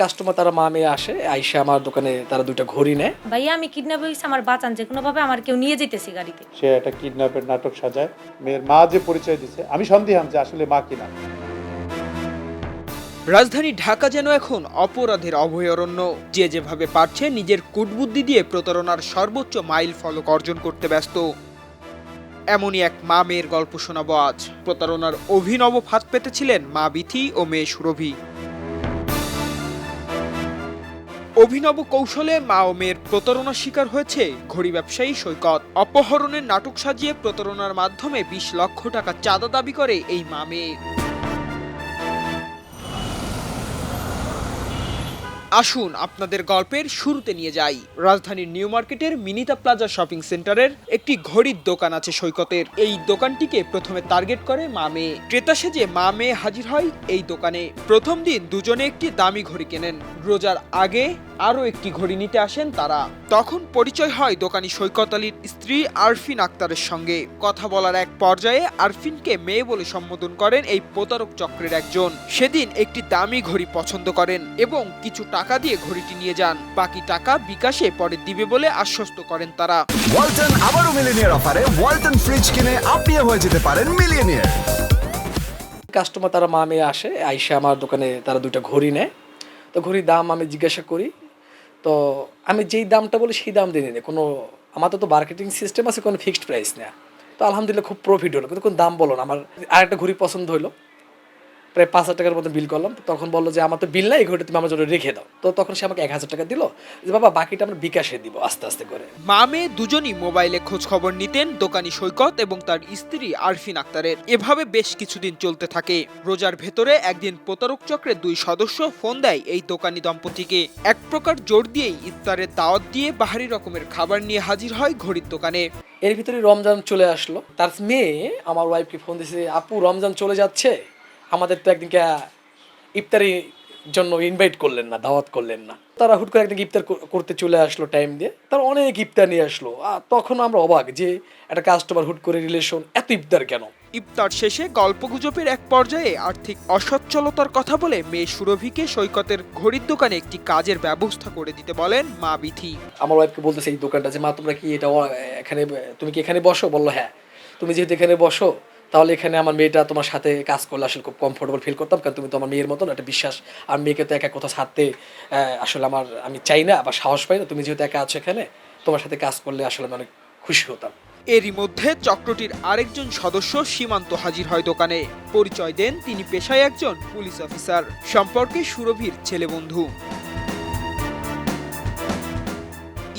Customer তারা মা মেয়ে আসে আইসা আমার দোকানে তারা দুইটা ঘড়ি নেয়। ভাইয়া আমি কিডন্যাপ হয়েছি আমার বাঁচান যে কোনোভাবে আমার কেউ নিয়ে যেতেছি গাড়িতে। সে একটা কিডন্যাপের নাটক সাজায়। মেয়ের মা যে পরিচয় দিচ্ছে আমি সন্দেহান যে আসলে মা কিনা। রাজধানী ঢাকা যেন এখন অপরাধের অভয়ারণ্য। যে যেভাবে পারছে নিজের কুটবুদ্ধি দিয়ে প্রতারণার সর্বোচ্চ মাইল ফলক অর্জন করতে ব্যস্ত। এমনই এক মা মেয়ের গল্প শোনাবো আজ। প্রতারণার অভিনব ফাঁদ পেতেছিলেন মা বিথি ও মেয়ে সুরভি। অভিনব কৌশলে মা ও মেয়ের প্রতারণার শিকার হয়েছে ঘড়ি ব্যবসায়ী সৈকত। অপহরণের নাটক সাজিয়ে প্রতারণার মাধ্যমে বিশ লক্ষ টাকা চাঁদা দাবি করে এই মা মেয়ে। আসুন আপনাদের গল্পের শুরুতে নিয়ে যাই। রাজধানীর নিউ মার্কেটের মিনিতা প্লাজা শপিং সেন্টারের একটি ঘড়ির দোকান আছে সৈকতের। এই দোকানটিকে প্রথমে টার্গেট করে মা মেয়ে। ক্রেতা সেজে মা মেয়ে হাজির হয় এই দোকানে। প্রথম দিন দুজনে একটি দামি ঘড়ি কেনেন। রোজার আগে আরও একটি ঘড়ি নিতে আসেন তারা। তখন পরিচয় হয় দোকানি সৈকত আলীর স্ত্রী আরফিন আক্তারের সঙ্গে। কথা বলার এক পর্যায়ে আরফিনকে মেয়ে বলে সম্বোধন করেন এই প্রতারক চক্রের একজন। সেদিন একটি দামি ঘড়ি পছন্দ করেন এবং কিছু টাকা দিয়ে ঘড়িটি নিয়ে যান। বাকি টাকা বিকাশে পরে দিবে বলে আশ্বস্ত করেন তারা। ওয়ালটন আবারও মিলিনিয়ার অফারে ওয়ালটন ফ্রিজ কিনে আপনিও হয়ে যেতে পারেন মিলিয়নিয়ার। কাস্টমার তারা মা মেয়ে আসে আইসা আমার দোকানে তারা দুইটা ঘড়ি নেয়। তো ঘড়ির দাম আমি জিজ্ঞাসা করি, তো আমি যেই দামটা বলি সেই দাম দিয়ে নিই। কোনো আমাদের তো মার্কেটিং সিস্টেম আছে, কোনো ফিক্সড প্রাইস না। তো আলহামদুলিল্লাহ খুব প্রফিট হলো, কিন্তু কোনো দাম বলো না। আমার আরেকটা ঘড়ি পছন্দ হলো। প্রায় পাঁচ হাজার টাকার মতো বিল করলাম। তখন বলল যে আমার তো বিল নাই ঘড়িটা তুমি আমার জন্য রেখে দাও। তো তখন সে আমাকে এক হাজার টাকা দিল। যে বাবা বাকিটা আমরা বিকাশে দিব আস্তে আস্তে করে। মা মেয়ে দুজনই মোবাইলে খোঁজ খবর নিতেন দোকানি সৈকত এবং তার স্ত্রী আরফিন আক্তারের। এভাবে বেশ কিছুদিন চলতে থাকে। রোজার ভেতরে একদিন প্রতারক চক্রের দুই সদস্য ফোন দেয় এই দোকানি দম্পতিকে। এক প্রকার জোর দিয়েই ইফতারের দাওয়াত দিয়ে বাহারি রকমের খাবার নিয়ে হাজির হয় ঘড়ির দোকানে। এর ভিতরে রমজান চলে আসলো। তার মেয়ে আমার ওয়াইফকে ফোন দিয়েছে আপু রমজান চলে যাচ্ছে? আমাদের তো একদিনকে ইফতারি জন্য ইনভাইট করলেন না দাওয়াত করলেন না। তারা হুট করে একদিন ইফতার করতে চলে আসলো টাইম দিয়ে তারা অনেক ইফতার নিয়ে আসলো। আর তখন আমরা অবাক যে একটা কাস্টমার হুট করে রিলেশন এত ইফতার কেন? ইফতার শেষে গল্পগুজবের এক পর্যায়ে আর্থিক অসচ্ছলতার কথা বলে মেয়ে সুরভিকে সৈকতের ঘড়ির দোকানে একটি কাজের ব্যবস্থা করে দিতে বলেন মা বিথি। আমার ওয়াইফকে বলতেছে এই দোকানটা যে মা তোমরা কি এটা এখানে তুমি কি এখানে বসো? বলল হ্যাঁ। তুমি যেহেতু এখানে বসো তাহলে এখানে আমার মেয়েটা তোমার সাথে কাজ করলে আসলে খুব কমফোর্টেবল ফিল করতাম, কারণ তুমি তো আমার মেয়ের মতন, একটা বিশ্বাস। আর মেয়েকে তো একা কোথাও ছাড়তে আসলে আমার, আমি চাই না বা সাহস পাই না। তুমি যেহেতু একা আছো এখানে, তোমার সাথে কাজ করলে আসলে আমি অনেক খুশি হতাম। এরই মধ্যে চক্রটির আরেকজন সদস্য সীমান্ত হাজির হয় দোকানে। পরিচয় দেন তিনি পেশায় একজন পুলিশ অফিসার। সম্পর্কে সুরভির ছেলে বন্ধু।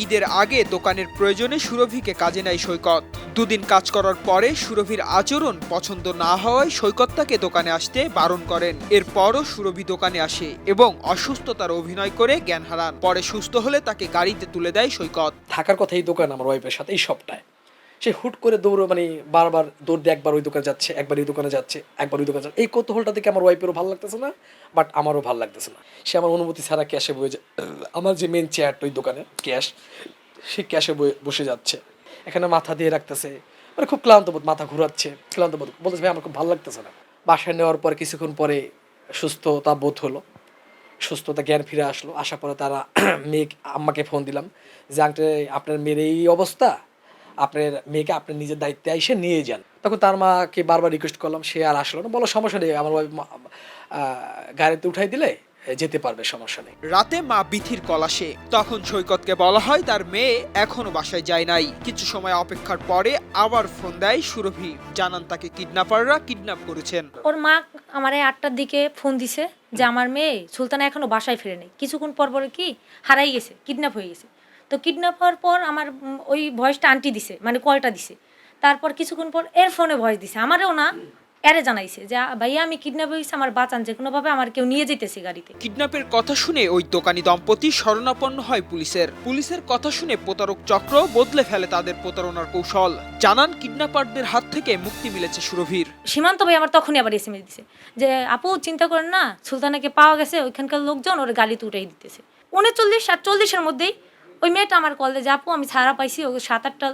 ঈদের আগে দোকানের প্রয়োজনে সুরভিকে কাজে নেয় সৈকত। দুদিন কাজ করার পরে সুরভির আচরণ পছন্দ না হওয়ায় সৈকত তাকে দোকানে আসতে বারণ করেন। এরপরও সুরভি দোকানে আসে এবং অসুস্থতার অভিনয় করে জ্ঞান হারান। পরে সুস্থ হলে তাকে গাড়িতে তুলে দেয় সৈকত। থাকার কথা এই দোকান আমার ওয়াইফের সাথে, এই সবটায় সে হুট করে দৌড় মানে বারবার দৌড় দিয়ে একবার ওই দোকানে যাচ্ছে, একবার ওই দোকানে যাচ্ছে, একবার ওই দোকানে যাচ্ছে। এই কৌতূহলটা দেখে আমার ওয়াইফেরও ভালো লাগতেছে না বাট আমারও ভালো লাগতেছে না। সে আমার অনুমতি ছাড়া ক্যাশে বয়ে আমার যে মেন চেয়ারটা ওই দোকানে ক্যাশ সে ক্যাশে বসে যাচ্ছে। এখানে মাথা দিয়ে রাখতেছে। মানে খুব ক্লান্ত বোধ, মাথা ঘুরাচ্ছে। ক্লান্ত বোধ, বলতেছে, ভাই, আমার খুব ভালো লাগতেছে না। বাসায় নেওয়ার পর, কিছুক্ষণ পরে সুস্থতা বোধ হলো। সুস্থতা জ্ঞান ফিরে আসলো। আসার পরে তারা মেয়ে আম্মাকে ফোন দিলাম যে আংটে আপনার মেয়ের এই অবস্থা? আপনার মেয়েকে আপনার নিজের দায়িত্বে এসে নিয়ে যান। তখন তার মাকে বারবার রিকোয়েস্ট করলাম, সে আর আসলো না। বলো সমস্যা নেই, আমার গাড়িতে উঠাই দিলে যেতে পারবে সমস্যা নেই। রাতে মা বিথির কল আসে তখন সৈকতকে বলা হয় তার মেয়ে এখনও বাসায় যায় নাই। কিছু সময় অপেক্ষার পরে আবার ফোন দেয় সুরভি জানান তাকে কিডন্যাপাররা কিডন্যাপ করেছেন। ওর মা আমার এই আটটার দিকে ফোন দিছে যে আমার মেয়ে সুলতানা এখনও বাসায় ফিরে নেই। কিছুক্ষণ পর পরে কি হারাই গেছে কিডন্যাপ হয়ে গেছে। তো কিডন্যাপ হওয়ার পর আমার ওই ভয়েসটা আন্টি দিছে মানে কলটা দিছে। তারপর কিছুক্ষণ পর এর ফোনে ভয়েস দিছে। আমারও না এরে জানাইছে যে ভাইয়া আমি কিডন্যাপ হয়েছি আমার বাঁচান যে কোনোভাবে আমার কেউ নিয়ে যেতেছি গাড়িতে। কিডন্যাপের কথা শুনে ওই দোকানি দম্পতি শরণাপন্ন হয় পুলিশের। পুলিশের কথা শুনে প্রতারক চক্র বদলে ফেলে তাদের প্রতারণার কৌশল। জানান কিডন্যাপারদের হাত থেকে মুক্তি মিলেছে সুরভীর। সীমান্ত ভাই আমার তখনই আবার এসএমএস দিছে যে আপু চিন্তা করেন না সুলতানাকে পাওয়া গেছে ওইখানকার লোকজন ওর গাড়িতে উঠাই দিতেছে। উনচল্লিশ আর চল্লিশের মধ্যেই ওই মেয়েটা আমার কল দিয়ে আপু আমি ছাড়া পাইছি ও সাত আটটা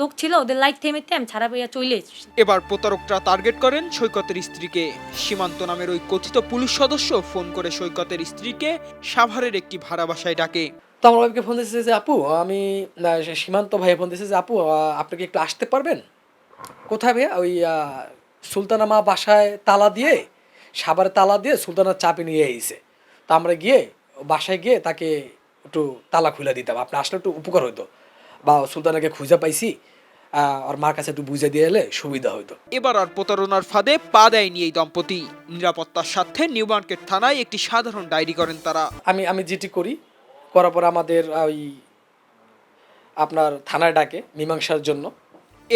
লোক ছিল ওদের লাইট থেমেতে আমি ছাড়া পাইয়া চলে এসেছি। এবার প্রতারকরা টার্গেট করেন সৈকতের স্ত্রীকে। সীমান্ত নামের ওই কথিত পুলিশ সদস্য ফোন করে সৈকতের স্ত্রীকে সাভারের একটি ভাড়া বাসায় ডাকে। তো আমার ওয়াইফকে ফোন দিয়েছে যে আপু আমি সীমান্ত ভাইয়া ফোন দিয়েছে যে আপু আপনি কি একটু আসতে পারবেন? কোথায় ভাইয়া? ওই সুলতানা মা বাসায় তালা দিয়ে সাবারে তালা দিয়ে সুলতানার চাপে নিয়ে এসেছে তা আমরা গিয়ে বাসায় গিয়ে তাকে একটু তালা খুলে দিতাম। আপনি আসলে একটু উপকার হইতো। বা সুলতানাকে খুঁজে পাইছি আর মার কাছে একটু বুঝে দিয়ে এলে সুবিধা হইতো। এবার আর প্রতারণার ফাঁদে পা দেয়নি এই দম্পতি। নিরাপত্তার স্বার্থে নিউ মার্কেট থানায় একটি সাধারণ ডায়েরি করেন তারা। আমি আমি যেটি করি করার পর আমাদের ওই আপনার থানায় ডাকে মীমাংসার জন্য।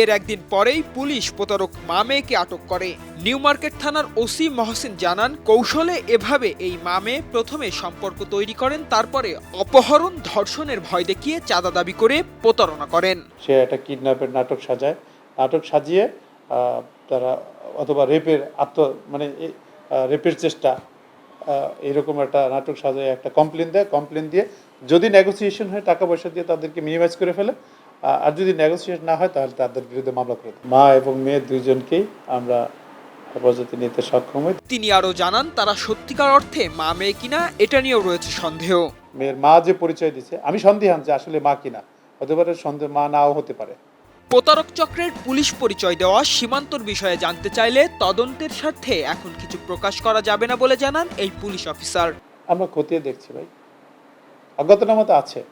এর একদিন পরেই পুলিশ প্রতারক মা মেয়েকে আটক করে। নিউ মার্কেট থানার ওসি মহসিন জানান, কৌশলে এভাবে এই মামে প্রথমে সম্পর্ক তৈরি করেন, তারপরে অপহরণ, ধর্ষণের ভয় দেখিয়ে চাঁদা দাবি করে প্রতারণা করেন। সে একটা কিডন্যাপের নাটক সাজায়। নাটক সাজিয়ে তারা অথবা রেপের আত্ম মানে রেপের চেষ্টা এরকম একটা নাটক সাজায়, একটা কমপ্লেন দেয়। কমপ্লেন দিয়ে যদি নেগোসিয়েশন হয়, টাকা পয়সা দিয়ে তাদেরকে মিনিমাইজ করে ফেলে আর যদি নেগোসিয়েশন না হয় তাহলে তাদের বিরুদ্ধে মামলা করে মা এবং মেয়ে দুইজনকেই আমরা হেফাজতে নিতে সক্ষম হই। তিনি আরও জানান তারা সত্যিকার অর্থে মা মেয়ে কিনা এটা নিয়েও রয়েছে সন্দেহ। মেয়ের মা যে পরিচয় দিছে আমি সন্দেহান যে আসলে মা কিনা। হতে পারে সন্দেহ মা নাও হতে পারে। প্রতারক চক্রের পুলিশ পরিচয় দেওয়া সীমান্তর বিষয়ে জানতে চাইলে তদন্তের স্বার্থে এখন কিছু প্রকাশ করা যাবে না বলে জানান এই পুলিশ অফিসার। আমরা খতিয়ে দেখছি ভাই। অজ্ঞাতনামা তো আছে।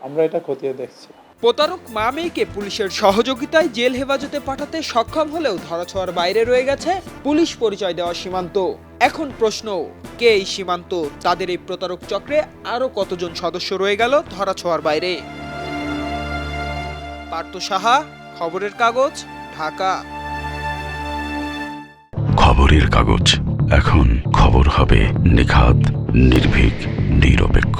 আমরা এটা খতিয়ে দেখছি। প্রতারক মা মেয়েকে পুলিশের সহযোগিতায় জেল হেফাজতে পাঠাতে সক্ষম হলেও ধরাছোঁয়ার বাইরে রয়ে গেছে পুলিশ পরিচয় দেওয়া সীমান্ত। এখন প্রশ্ন, কে এই সীমান্ত? তাদের এই প্রতারক চক্রে আরও কতজন সদস্য রয়ে গেল ধরাছোঁয়ার বাইরে? পার্থ সাহা, খবরের কাগজ, ঢাকা। খবরের কাগজ। এখন খবর হবে নিখাত, নির্ভীক, নিরপেক্ষ।